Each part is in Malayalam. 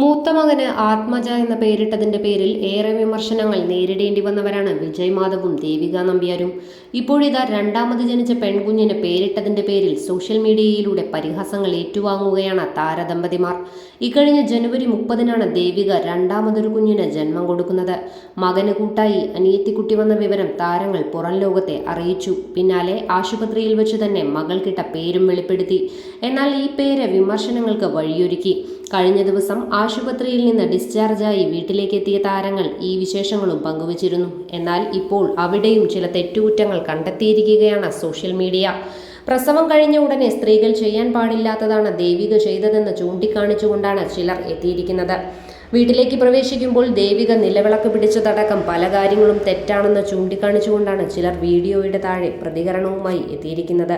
മൂത്ത മകന് ആത്മജ എന്ന പേരിട്ടതിന്റെ പേരിൽ ഏറെ വിമർശനങ്ങൾ നേരിടേണ്ടി വന്നവരാണ് വിജയ് മാധവും ദേവിക നമ്പ്യാരും. ഇപ്പോഴിതാ രണ്ടാമത് ജനിച്ച പെൺകുഞ്ഞിന് പേരിട്ടതിന്റെ പേരിൽ സോഷ്യൽ മീഡിയയിലൂടെ പരിഹാസങ്ങൾ ഏറ്റുവാങ്ങുകയാണ് താരദമ്പതിമാർ. ഇക്കഴിഞ്ഞ ജനുവരി മുപ്പതിനാണ് ദേവിക രണ്ടാമതൊരു കുഞ്ഞിന് ജന്മം കൊടുക്കുന്നത്. മകന് കൂട്ടായി അനിയത്തിക്കുട്ടി വന്ന വിവരം താരങ്ങൾ പുറം ലോകത്തെ അറിയിച്ചു. പിന്നാലെ ആശുപത്രിയിൽ വെച്ച് തന്നെ മകൾക്കിട്ട പേരും വെളിപ്പെടുത്തി. എന്നാൽ ഈ പേര് വിമർശനങ്ങൾക്ക് വഴിയൊരുക്കി. കഴിഞ്ഞ ദിവസം ആശുപത്രിയിൽ നിന്ന് ഡിസ്ചാർജായി വീട്ടിലേക്ക് എത്തിയ താരങ്ങൾ ഈ വിശേഷങ്ങളും പങ്കുവച്ചിരുന്നു. എന്നാൽ ഇപ്പോൾ അവിടെയും ചില തെറ്റുകുറ്റങ്ങൾ കണ്ടെത്തിയിരിക്കുകയാണ് സോഷ്യൽ മീഡിയ. പ്രസവം കഴിഞ്ഞ ഉടനെ സ്ത്രീകൾ ചെയ്യാൻ പാടില്ലാത്തതാണ് ദേവിക ചെയ്തതെന്ന് ചൂണ്ടിക്കാണിച്ചുകൊണ്ടാണ് ചിലർ എത്തിയിരിക്കുന്നത്. വീട്ടിലേക്ക് പ്രവേശിക്കുമ്പോൾ ദേവിക നിലവിളക്ക് പിടിച്ചതടക്കം പല കാര്യങ്ങളും തെറ്റാണെന്ന് ചൂണ്ടിക്കാണിച്ചുകൊണ്ടാണ് ചിലർ വീഡിയോയുടെ താഴെ പ്രതികരണവുമായി എത്തിയിരിക്കുന്നത്.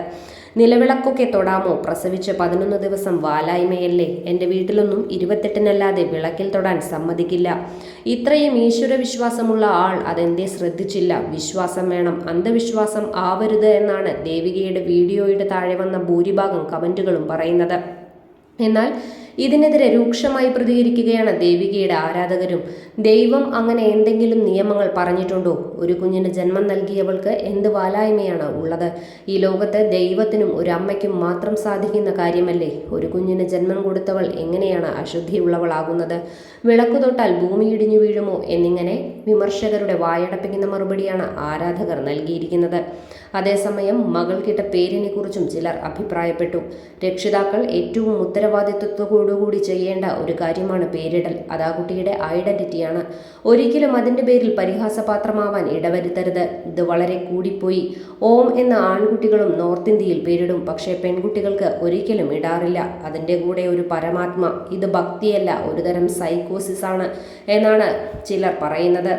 നിലവിളക്കൊക്കെ തൊടാമോ? പ്രസവിച്ച് പതിനൊന്ന് ദിവസം വാലായ്മയല്ലേ? എന്റെ വീട്ടിലൊന്നും ഇരുപത്തെട്ടിനല്ലാതെ വിളക്കിൽ തൊടാൻ സമ്മതിക്കില്ല. ഇത്രയും ഈശ്വര വിശ്വാസമുള്ള ആൾ അതെന്തേ ശ്രദ്ധിച്ചില്ല. വിശ്വാസം വേണം. അന്ധവിശ്വാസം ആവരുത് എന്നാണ് ദേവികയുടെ വീഡിയോയുടെ താഴെ വന്ന ഭൂരിഭാഗം കമന്റുകളും പറയുന്നത്. എന്നാൽ ഇതിനെതിരെ രൂക്ഷമായി പ്രതികരിക്കുകയാണ് ദേവികയുടെ ആരാധകരും. ദൈവം അങ്ങനെ എന്തെങ്കിലും നിയമങ്ങൾ പറഞ്ഞിട്ടുണ്ടോ? ഒരു കുഞ്ഞിന് ജന്മം നൽകിയവൾക്ക് എന്ത് വാലായ്മയാണ് ഉള്ളത്? ഈ ലോകത്ത് ദൈവത്തിനും ഒരു അമ്മയ്ക്കും മാത്രം സാധിക്കുന്ന കാര്യമല്ലേ? ഒരു കുഞ്ഞിന് ജന്മം കൊടുത്തവൾ എങ്ങനെയാണ് അശുദ്ധിയുള്ളവളാകുന്നത്? വിളക്കു തൊട്ടാൽ ഭൂമി ഇടിഞ്ഞു വീഴുമോ എന്നിങ്ങനെ വിമർശകരുടെ വായടപ്പിക്കുന്ന മറുപടിയാണ് ആരാധകർ നൽകിയിരിക്കുന്നത്. അതേസമയം മകൾക്കിട്ട പേരിനെ കുറിച്ചും ചിലർ അഭിപ്രായപ്പെട്ടു. രക്ഷിതാക്കൾ ഏറ്റവും ഉത്തരവാദിത്വത്തോടുകൂടി ചെയ്യേണ്ട ഒരു കാര്യമാണ് പേരിടൽ. അത് കുട്ടിയുടെ ഐഡന്റിറ്റിയാണ്. ഒരിക്കലും അതിന്റെ പേരിൽ പരിഹാസപാത്രമാവാൻ ഇടവരുത്തരുത്. ഇത് വളരെ കൂടിപ്പോയി. ഓം എന്ന ആൺകുട്ടികളും നോർത്ത് ഇന്ത്യയിൽ പേരിടും. പക്ഷേ പെൺകുട്ടികൾക്ക് ഒരിക്കലും ഇടാറില്ല. അതിന്റെ കൂടെ ഒരു പരമാത്മ. ഇത് ഭക്തിയല്ല ഒരുതരം സൈക്കോസിസ് ആണ് എന്നാണ് ചിലർ പറയുന്നത്.